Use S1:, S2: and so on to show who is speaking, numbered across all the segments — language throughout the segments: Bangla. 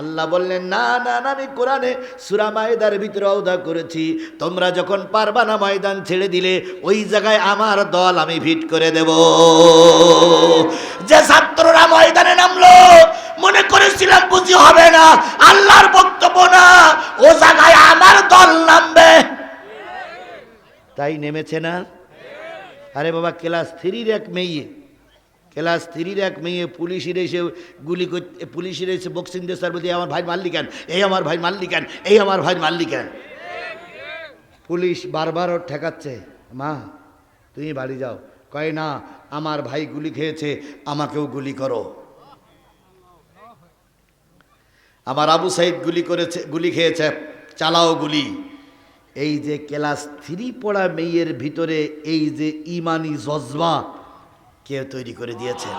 S1: আল্লাহ বললেন, না না আমি কোরআনে সুরা মায়দার ভিতরে অদা করেছি। তোমরা যখন পারবা না ময়দান ছেড়ে দিলে, ওই জায়গায় আমার দল আমি ভিট করে দেব। যে ছাত্ররা ময়দানে নামলো, মনে করেছিলাম বুঝি হবে না, আল্লাহর বক্তব্য না, ও জায়গায় আমার দল নামবে। তাই নেমেছে না? আরে বাবা, ক্লাস থ্রির এক মেয়ে ক্লাস থ্রির এক মেয়ে পুলিশের এসে গুলি করতে পুলিশের এসে বক্সিং দিয়ে স্যার আমার ভাই মারলি কেন এই আমার ভাই মারলি কেন এই আমার ভাই মারলি কেন পুলিশ বারবার ওর ঠেকাচ্ছে, মা, তুমি বাড়ি যাও। কয়, না, আমার ভাই গুলি খেয়েছে, আমাকেও গুলি করো। আমার আবু সাইদ গুলি করেছে, গুলি খেয়েছে, চালাও গুলি। এই যে ক্লাস থ্রি পড়া মেয়ের ভিতরে এই যে ইমানি জজবা কে তৈরি করে দিয়েছেন।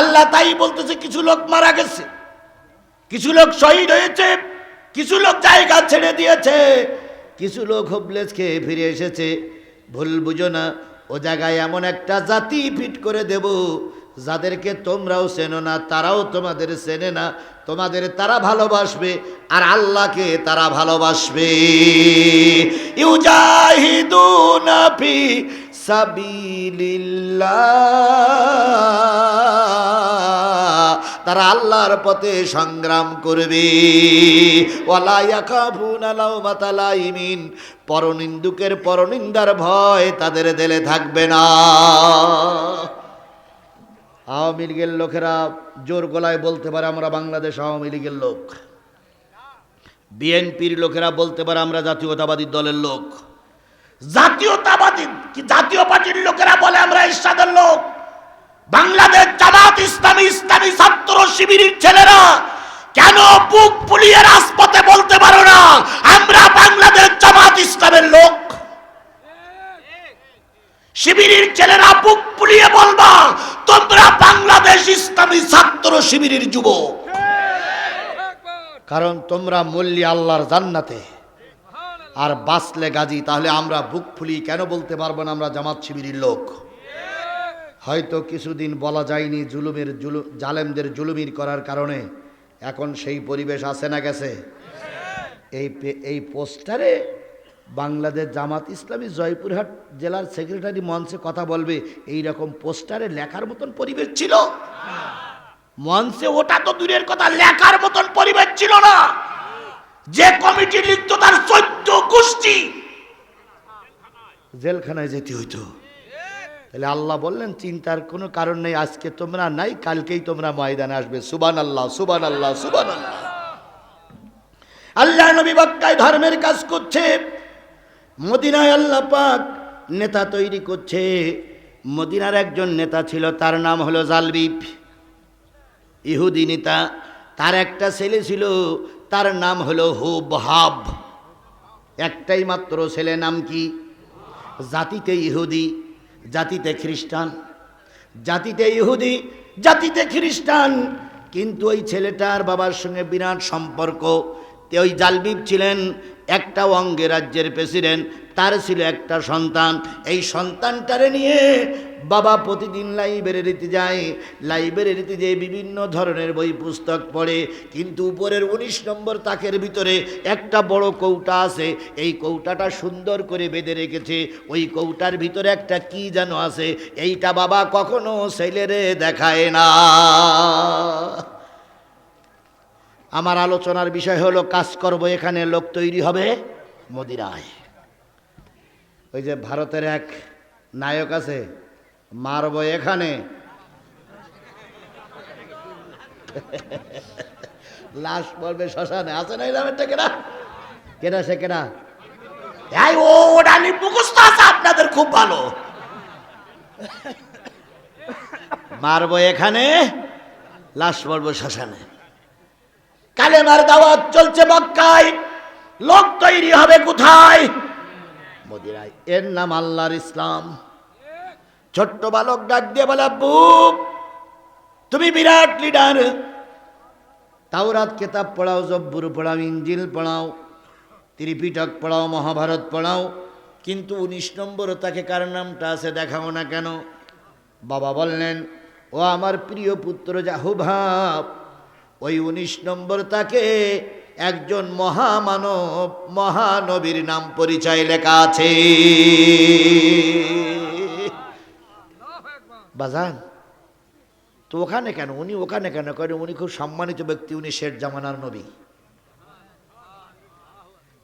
S1: আল্লাহ তাই বলতেছে, কিছু লোক মারা গেছে, কিছু লোক শহীদ হয়েছে, কিছু লোক জায়গা ছেড়ে দিয়েছে, কিছু লোক হোপলেস খেয়ে ফিরে এসেছে। ভুল বুঝো না, ও জায়গায় এমন একটা জাতি ফিট করে দেব, যাদেরকে তোমরাও চেনো না, তারাও তোমাদের চেনে না, তোমাদের তারা ভালোবাসবে, আর আল্লাহকে তারা ভালোবাসবে। ইউজাহিদুনা ফি তারা আল্লাহর পথে সংগ্রাম করবে। পরনিন্দুকের পরনিন্দার ভয় তাদের দেলে থাকবে না। আওয়ামী লীগের লোকেরা জোর গলায় বলতে পারে আমরা বাংলাদেশ আওয়ামী লীগের লোক। বিএনপির লোকেরা বলতে পারে আমরা জাতীয়তাবাদী দলের লোক। জাতীয়তাবাদী কি জাতীয় পার্টির লোকেরা বলে আমরা ইরশাদের লোক? বাংলাদেশ জামাত ইসলামী ইসলামী ছাত্র শিবিরের ছেলেরা কেন বুক ফুলিয়ে রাজপথে বলতে পারো না? আমরা বাংলাদেশ জামাত ইসলামের লোক। শিবিরের ছেলেরা বুক ফুলিয়ে বলবা, তোমরা বাংলাদেশ ইসলামী ছাত্র শিবিরের যুবক। কারণ তোমরা মল্লি আল্লাহর জান্নাতে। আর বাঁচলে গাজী, তাহলে আমরা বুক ফুলি কেন বলতে পারব না আমরা জামাত শিবিরের লোক? হয়তো কিছুদিন বলা যায়নি জুলুমের জুলু, জালেমদের জুলুমির করার কারণে। এখন সেই পরিবেশ আছে না গেছে? এই এই পোস্টারে বাংলাদেশ জামাত ইসলামী জয়পুরহাট জেলার সেক্রেটারি মঞ্চে কথা বলবে। এই রকম পোস্টারে লেখার মতন পরিবেশ ছিল? মঞ্চে ওটা তো দূরের কথা, লেখার মতন পরিবেশ ছিল না। যে কমিটি লিখতো তার চোদ্দ গোষ্ঠী, জেলখানায় যেতে হইতো। তাহলে আল্লাহ বললেন, চিন্তার কোনো কারণ নেই, আজকে তোমরা নাই, কালকেই তোমরা ময়দানে আসবে। সুবান আল্লাহ সুবান আল্লাহ সুবান আল্লাহ আল্লাহ নবী ধর্মের কাজ করছে, মদিনায় আল্লাহ পাক নেতা তৈরি করছে। মদিনার একজন নেতা ছিল, তার নাম হলো জালবিব। ইহুদি নেতা, তার একটা ছেলে ছিল তার নাম হলো হুব হাব একটাই মাত্র ছেলে নাম কি? জাতিতে ইহুদি, জাতিতে খ্রিস্টান। জাতিতে ইহুদি, জাতিতে খ্রিস্টান। কিন্তু ওই ছেলেটার বাবার সঙ্গে বিরাট সম্পর্ক। ওই জালবিব ছিলেন একটা অঙ্গে রাজ্যের প্রেসিডেন্ট, তার ছিল একটা সন্তান। এই সন্তানটারে নিয়ে বাবা প্রতিদিন লাইব্রেরিতে যায়। লাইব্রেরিতে যেয়ে বিভিন্ন ধরনের বই পুস্তক পড়ে, কিন্তু উপরের উনিশ নম্বর তাকের ভিতরে একটা বড় কৌটা আছে। এই কৌটাটা সুন্দর করে বেঁধে রেখেছে। ওই কৌটার ভিতরে একটা কি যেন আছে, এইটা বাবা কখনো ছেলেরে দেখায় না। আমার আলোচনার বিষয় হলো, কাজ করব এখানে, লোক তৈরি হবে মদিরায় ওই যে ভারতের এক নায়ক আছে, মারব এখানে। লাশ পড়বে শ্মশানে, আছে না একটা কেনা? কেনা সে কেনা? ও আপনাদের খুব ভালো। মারবো এখানে, লাশ পড়ব শ্মশানে। কালেমার দাওয়াত চলছে মক্কায়। লোক তৈরি হবে কোথায়? এর নাম আল্লাহর ইসলাম। ছোট্ট বালক ডাক দিয়ে বলে, আব্বু, তুমি বিরাট লিডার। তাওরাত কেতাব পড়াও, জব্বুর পড়াও, ইঞ্জিল পড়াও, ত্রিপিটক পড়াও, মহাভারত পড়াও। কিন্তু উনিশ নম্বর তাকে কার নামটা আছে দেখাও না কেন? বাবা বললেন, ও আমার প্রিয় পুত্র যাহু ভাব ওই উনিশ নম্বর তাকে একজন মহামানব, মহানবীর নাম পরিচয় লেখা আছে। বাজান, তো ওখানে কেন? উনি ওখানে কেন? করেন উনি খুব সম্মানিত ব্যক্তি, উনি শেখ জামানার নবী।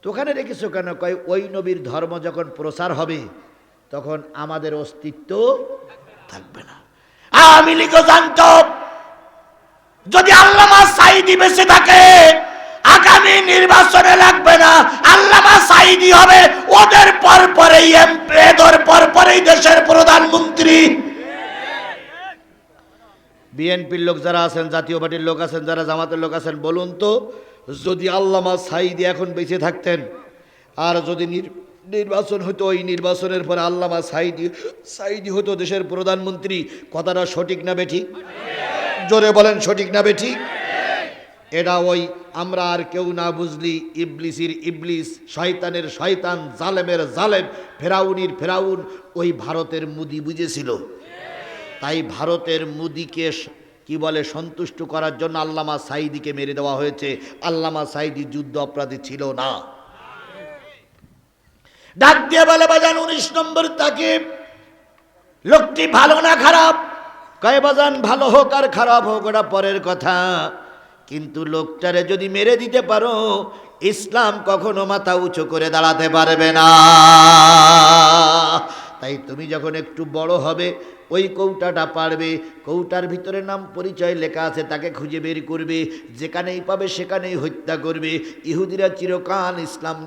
S1: তো ওখানে রেখেছো কেন? কয়, ওই নবীর ধর্ম যখন প্রসার হবে, তখন আমাদের অস্তিত্ব থাকবে না। আমি লিখো জানত। যদি আল্লামা সাইদি বেঁচে থাকে, আগামী নির্বাচনে লাগবে না। আল্লামা সাইদি হবে ওদের পর পরেই এদের পর পরেই দেশের প্রধানমন্ত্রী। বিএনপির লোক যারা আছেন, জাতীয় পার্টির লোক আছেন, যারা জামাতের লোক আছেন, বলুন তো, যদি আল্লামা সাইদি এখন বেঁচে থাকতেন, আর যদি নির- নির্বাচন হতো ওই নির্বাচনের পরে আল্লামা সাইদি সাইদি হতো দেশের প্রধানমন্ত্রী, কথাটা সঠিক না বেঠিক? জোরে বলেন, সঠিক না বেঠিক? এটা ওই আমরা আর কেউ না বুঝলি, ইবলিসির ইবলিস, শয়তানের শয়তান, জালেমের জালেম, ফেরাউনির ফেরাউন, ওই ভারতের মুদি বুঝেছিল। তাই ভারতের মুদিকে কি বলে, সন্তুষ্ট করার জন্য আল্লামা সাইদিকে মেরে দেওয়া হয়েছে। আল্লামা সাইদি যুদ্ধ অপরাধী ছিল না। ডাক দিয়ে বলে, বাজান, উনিশ নম্বর তাকে, লোকটি ভালো না খারাপ? কয়, বাজান, ভালো হোক আর খারাপ হোক, ওটা পরের কথা। কিন্তু লোকটারে যদি মেরে দিতে পারো, ইসলাম কখনো মাথা উঁচু করে দাঁড়াতে পারবে না। তাই তুমি যখন একটু বড় হবে, ওই কৌটাটা পারবে। কৌটার ভিতরে নাম পরিচয় লেখা আছে, তাকে খুঁজে বের করবে। যেখানেই পাবে সেখানেই হত্যা করবে। ইহুদিরা চিরকাল ইসলাম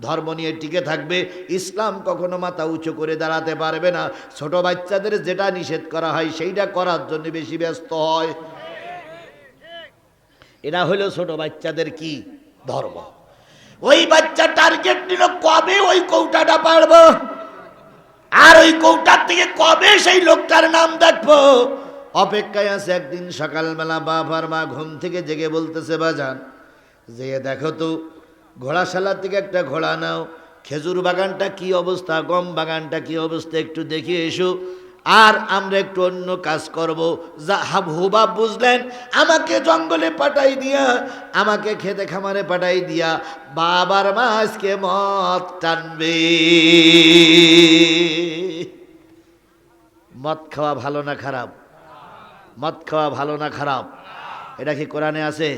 S1: ধর্ম নিয়ে টিকে থাকবে। ইসলাম কখনো মাথা উঁচু করে দাঁড়াতে পারবে না। ছোট বাচ্চাদের যেটা নিষেধ করা হয়, সেইটা করার জন্য বেশি ব্যস্ত হয়। এরা হলো ছোট বাচ্চাদের কি? ধর্ম। ওই বাচ্চা টার্গেট নিল, কবে ওই কৌটাটা পারব? আর ওই কৌটার থেকে কবে সেই লোকটার নাম দেখব? অপেক্ষায় আছে একদিন সকালবেলা বাবার মা ঘুম থেকে জেগে বলতেছে, বাজান, যে দেখো তো, ঘোড়াশালার থেকে একটা ঘোড়া নাও, খেজুর বাগানটা কি অবস্থা, গম বাগানটা কি অবস্থা একটু দেখে এসো। আর আমরা একটু অন্য কাজ করব। যা হাব হুবাব বুঝলেন? আমাকে জঙ্গলে পাঠাই দিয়া, আমাকে খেতে খামারে পাঠাই দিয়া, বাবার মা আজকে মদ টানবে। মদ খাওয়া ভালো না খারাপ? মদ খাওয়া ভালো না খারাপ? এটা কি কোরআনে আছে?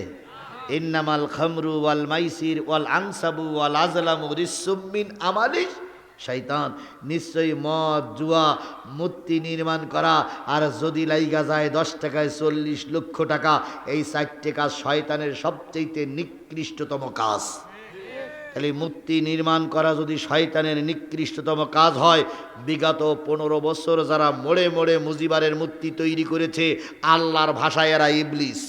S1: ইন্নামাল খামরু ওয়াল মাইসির ওয়াল আনসাবু ওয়াল আজলামু রিসুমিন আমালিশ শৈতান নিশ্চয়ই মদ, জুয়া, মূর্তি নির্মাণ করা, আর যদি লাইগা যায় দশ টাকায় চল্লিশ লক্ষ টাকা, এই চারটে কাজ শয়তানের সবচেয়ে নিকৃষ্টতম কাজ। তাহলে মূর্তি নির্মাণ করা যদি শয়তানের নিকৃষ্টতম কাজ হয়, বিগত পনেরো বছর যারা মোড়ে মোড়ে মুজিবারের মূর্তি তৈরি করেছে, আল্লাহর ভাষায় এরা ইবলিস।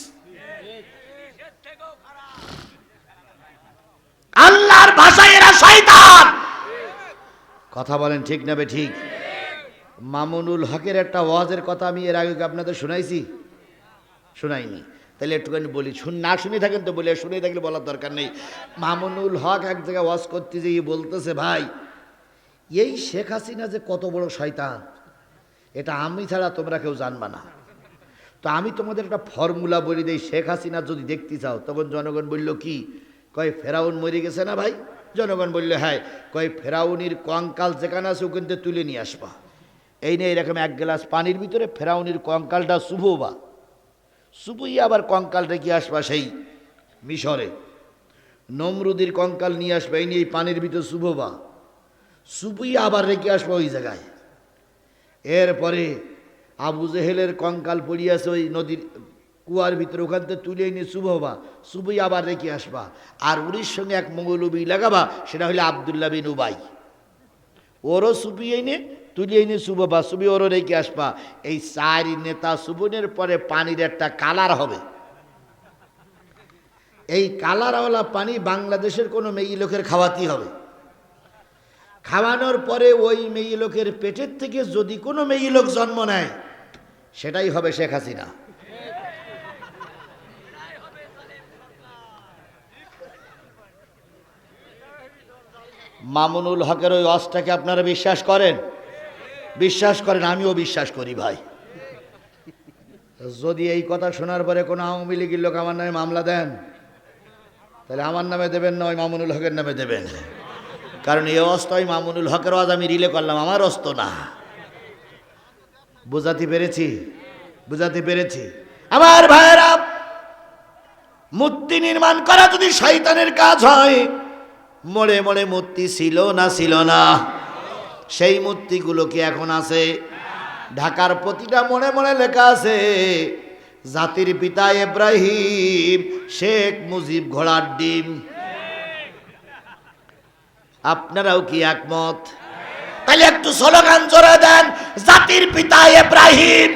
S1: আল্লাহর ভাষায় এরা কথা বলেন ঠিক না বে ঠিক? মামুনুল হকের একটা ওয়াজের কথা আমি এর আগে আপনাদের শুনাইছি? শোনাইনি। তাহলে একটুখানি বলি, শুন, না শুনে থাকেন তো বলে শুনে থাকলে বলার দরকার নেই। মামুনুল হক এক জায়গায় ওয়াজ করতে যেয়ে বলতেছে, ভাই, এই শেখ হাসিনা যে কত বড় শয়তান, এটা আমি ছাড়া তোমরা কেউ জানবা না। তো আমি তোমাদের একটা ফর্মুলা বলি দেই, শেখ হাসিনা যদি দেখতে চাও, তখন জনগণ বলল কি, কয়, ফেরাউন মরে গেছে না ভাই? জনগণ বলল হ্যাঁ কয় ফেরাউনির কঙ্কাল যেখানে আছে ওখান থেকে তুলে নিয়ে আসবা। এই নিয়ে এরকম এক গ্লাস পানির ভিতরে ফেরাউনির কঙ্কালটা শুভবা শুভই আবার কঙ্কাল রেখে আসবা সেই মিশরে। নমরুদির কঙ্কাল নিয়ে আসবা, এই নিয়ে পানির ভিতরে শুভবা শুভই আবার রেখে আসবা ওই জায়গায়। এরপরে আবু জেহেলের কঙ্কাল পড়িয়াছে ওই নদীর কুয়ার ভিতরে, ওখান থেকে তুলে এনে শুভ হবা। শুভই আবার রেখে আসবা। আর উনির সঙ্গে এক মঙ্গলবি লাগাবা, সেটা হলে আবদুল্লাহ বিন উবাই। ওরও সুবি এনে তুলে এনে শুভ বা সুবি ওরও রেখে আসবা। এই চারি নেতা সুবনের পরে পানির একটা কালার হবে। এই কালারওয়ালা পানি বাংলাদেশের কোনো মেয়ে লোকের খাওয়াতেই হবে। খাওয়ানোর পরে ওই মেয়ে লোকের পেটের থেকে যদি কোনো মেয়ে লোক জন্ম নেয়, সেটাই হবে শেখ হাসিনা। মামুনুল হকের ওই অসটাকে আপনারা বিশ্বাস করেন? বিশ্বাস করেন, আমিও বিশ্বাস করি ভাই। যদি এই কথা শোনার পরে কোনো আওয়ামী লীগের লোক আমার নামে মামলা দেন, তাহলে আমার নামে দেবেন না, ওই মামুনুল হকের নামে দেবেন। কারণ এই অস্ত, ওই মামুনুল হকের আজ আমি রিলে করলাম, আমার অস্ত না। বুঝাতে পেরেছি? বুঝাতে পেরেছি? আমার ভাইয়েরা, মূর্তি নির্মাণ করা যদি শয়তানের কাজ হয় মোড়ে মোড়ে মূর্তি ছিল না ছিল না। সেই মূর্তিগুলো কি এখন আছে? ঢাকার প্রতিটা মনে মনে লেখা আছে, জাতির পিতা ইব্রাহিম, শেখ মুজিব ঘোড়ার ডিম। আপনারাও কি একমত? তাহলে একটু স্লোগান জোরে দেন, জাতির পিতা ইব্রাহিম।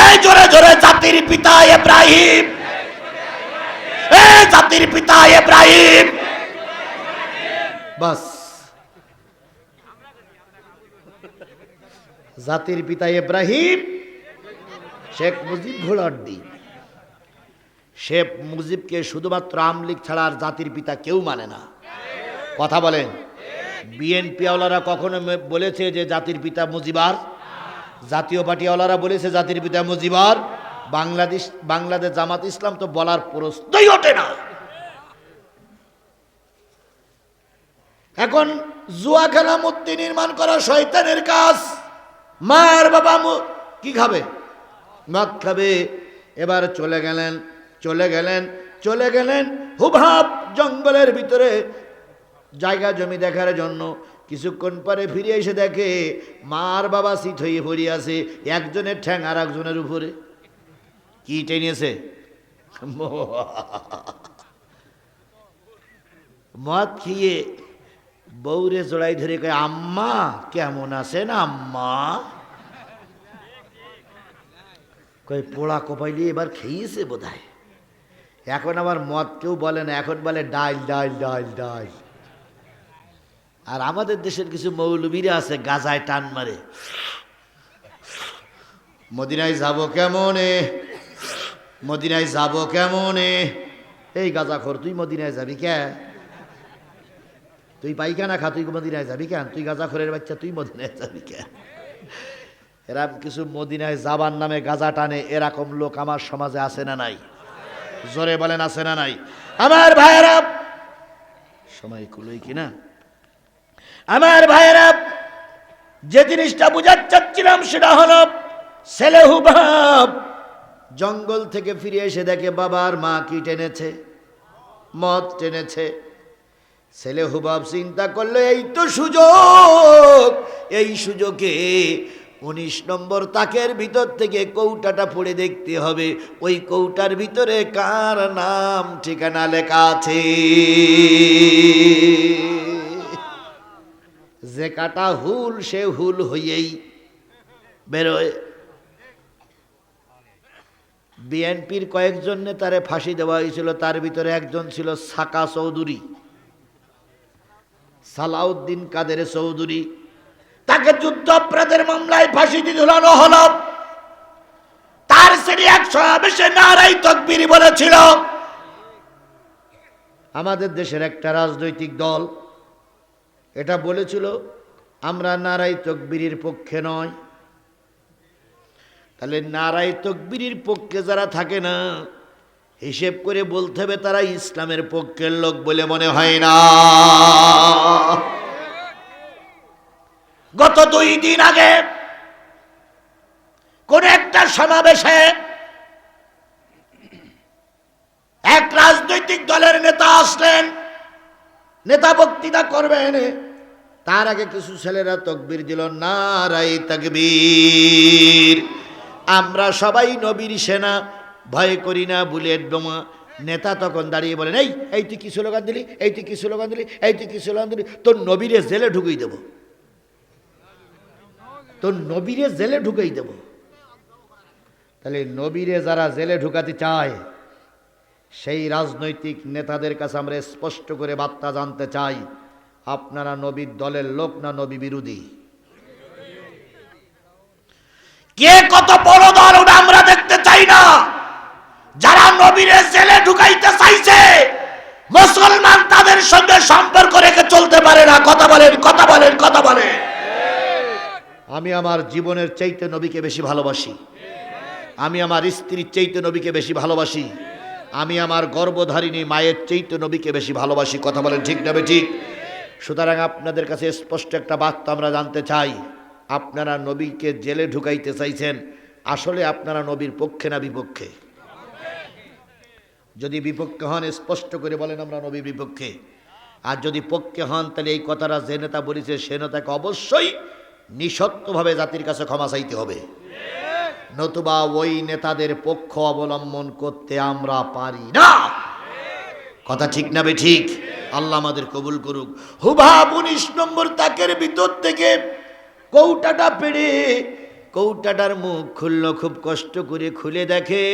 S1: এই জোরে জোরে, জাতির পিতা ইব্রাহিম। এই জাতির পিতা ইব্রাহিম। বাস। জাতির পিতা ইব্রাহিম, শেখ মুজিব ঘোড়ার ডিম শেখ মুজিবকে শুধুমাত্র আমলিক ছাড়া আর জাতির পিতা কেউ মানে না। কথা বলেন। বিএনপি ওয়ালারা কখনো বলেছে যে জাতির পিতা মুজিবার জাতীয় পার্টিওয়ালারা বলেছে জাতির পিতা মুজিবার বাংলাদেশ বাংলাদেশ জামাত ইসলাম তো বলার প্রশ্নই ওঠে না। এখন জুয়াখানা মূর্তি নির্মাণ করা শয়তানের কাজ। মার বাবা কি খাবে? মদ খাবে। এবার চলে গেলেন চলে গেলেন চলে গেলেন হুভাব জঙ্গলের ভিতরে। জায়গা জমি দেখার জন্য কিছুক্ষণ পরে ফিরে এসে দেখে মার বাবা সিট হয়ে পড়ে আছে একজনের ঠ্যাং আর একজনের উপরে। কি টেনেছে? মদ খেয়ে বউরে জোড়াই ধরে কয়, আম্মা, কেমন আছেন আম্মা? কই পোড়া কপাইলি এবার খেয়েছে বোধ এখন আবার মদ কেউ বলে না, এখন বলে ডাল ডাল ডাল ডাল আর আমাদের দেশের কিছু মৌলবীরা আছে, গাজায় টান মারে। মদিনায় যাব কেমনে? মদিনায় যাব কেমনে? এই গাজা খোর তুই মদিনায় যাবি কে? তুই পাইখানা খা, তুই মদিনায় যাবি কেন? তুই গাজা খোরের বাচ্চা, তুই মদিনায় যাবি কেন? এরা কিছু মদিনায় যাবার নামে গাজা টানে, এরকম লোক আমার সমাজে আছে না নাই? জোরে বলেন, আছে না নাই? আমার ভাইয়েরা, সময় কুলোই কিনা আমার ভাইয়েরা, যে জিনিসটা বুঝার চাচ্ছিলাম সেটা হলো ছেলে হুবাব জঙ্গল থেকে ফিরে এসে দেখে বাবার মা কি টেনেছে? মদ টেনেছে। ছেলে হুবাব চিন্তা করল, এই তো সুযোগ, এই সুযোগে উনিশ নম্বর তাকের ভিতর থেকে কৌটাটা পড়ে দেখতে হবে। ওই কৌটার ভিতরে কার নাম, ঠিকানা লেখা আছে? যে কাটা হুল, সে হুল হইয়েই বেরোয়। বিএনপির কয়েকজন নেতারে ফাঁসি দেওয়া হয়েছিল, তার ভিতরে একজন ছিল সাকা চৌধুরী। সালাউদ্দিন কাদের চৌধুরী, তাকে যুদ্ধ অপরাধের মামলায় ফাঁসি দিয়ে ঝুলানো হলো। তার শ্রেণি এক সমাবেশে নারাই তকবির বলেছিল, আমাদের দেশের একটা রাজনৈতিক দল এটা বলেছিল, আমরা নারাই তকবিরির পক্ষে নয়। তাহলে নারাই তকবিরির পক্ষে যারা থাকে না হিসেব করে বলতে হবে, তারা ইসলামের পক্ষের লোক বলে মনে হয় না। গত দুই দিন আগে কোন একটা সমাবেশে এক রাজনৈতিক দলের নেতা আসলেন, নেতা বক্তৃতা করবেন। তার আগে কিছু ছেলেরা তকবির দিল নারাই তকবীর, আমরা সবাই নবীর সেনা। ভয় করি না বুলেট বোমা নেতা তখন দাঁড়িয়ে বলেন, এই এই তুই কি স্লোগান দিলি? এই তুই কি স্লোগান দিলি? এই তুই কি স্লোগান দিলি? তোর নবীরে জেলে ঢুকিয়ে দেবো। তোর নবীরে জেলে ঢুকেই দেব। তাহলে নবীরে যারা জেলে ঢুকাতে চায়, সেই রাজনৈতিক নেতাদের কাছে আমরা স্পষ্ট করে বার্তা জানতে চাই, আপনারা নবীর দলের লোক না নবী বিরোধী? কে কত বড় দল আমরা দেখতে চাই না? নবীরে জেলে ঢুকাইতে চাইছে। মুসলমান তাদের সঙ্গে সম্পর্ক রেখে চলতে পারে না। কথা বলেন কথা বলেন কথা বলেন। আমি আমার জীবনের চাইতে নবীকে বেশি ভালোবাসি। আমি আমার স্ত্রীর চৈত্য নবীকে বেশি ভালোবাসি। আমি আমার গর্ভধারিণী মায়ের চৈত্য নবীকে বেশি ভালোবাসি। কথা বলেন ঠিক না ঠিক সুতরাং আপনাদের কাছে স্পষ্ট একটা বার্তা আমরা জানতে চাই। আপনারা নবীকে জেলে ঢুকাইতে চাইছেন। আসলে আপনারা নবীর পক্ষে না বিপক্ষে? যদি বিপক্ষে হন, স্পষ্ট করে বলেন আমরা নবীর বিপক্ষে। আর যদি পক্ষে হন, তাহলে এই কথাটা যে নেতা বলেছে, সে নেতাকে অবশ্যই নিঃসত্ত্বভাবে জাতির কাছে ক্ষমা চাইতে হবে। নতুবা ওই নেতাদের পক্ষ অবলম্বন করতে আমরা পারি না। কথা ঠিক না ঠিক? আল্লাহ আমাদের কবুল করুক। হুভা উনিশ নম্বর তাকের ভিতর থেকে কৌটাটা পেড়ে, কৌটাটার মুখ খুললো, খুব কষ্ট করে খুলে দেখে।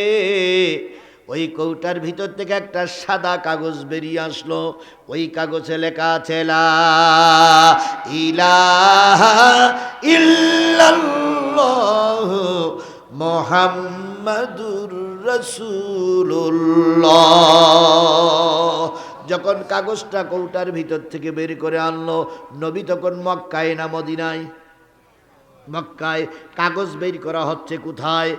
S1: ওই কৌটার ভিতর থেকে একটা সাদা কাগজ বেরিয়ে আসলো। ওই কাগজে লেখা আছে মোহাম্মদুর রসুল্লাহ যখন কাগজটা কৌটার ভিতর থেকে বের করে আনলো, নবী তখন মক্কায় না মদিনায়? মক্কায় কাগজ বের করা হচ্ছে কোথায়?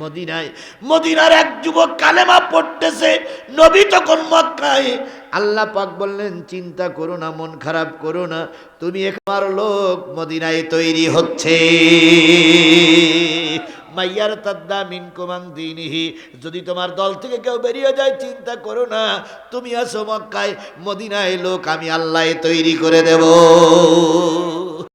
S1: মদিনায়। মদিনার এক যুবক কালেমা পড়তেছে, নবী তখন মক্কায়। আল্লাহ পাক বললেন, চিন্তা করো না, মন খারাপ করো না, তুমি একবার লোক, মদিনায় তৈরি হচ্ছে। মাইয়ার তাদ্দা মিন কুমাং দিনহি, যদি তোমার দল থেকে কেউ বেরিয়ে যায়, চিন্তা করো না, তুমি আসো মক্কায়, মদিনায় লোক আমি আল্লাহ তৈরি করে দেব।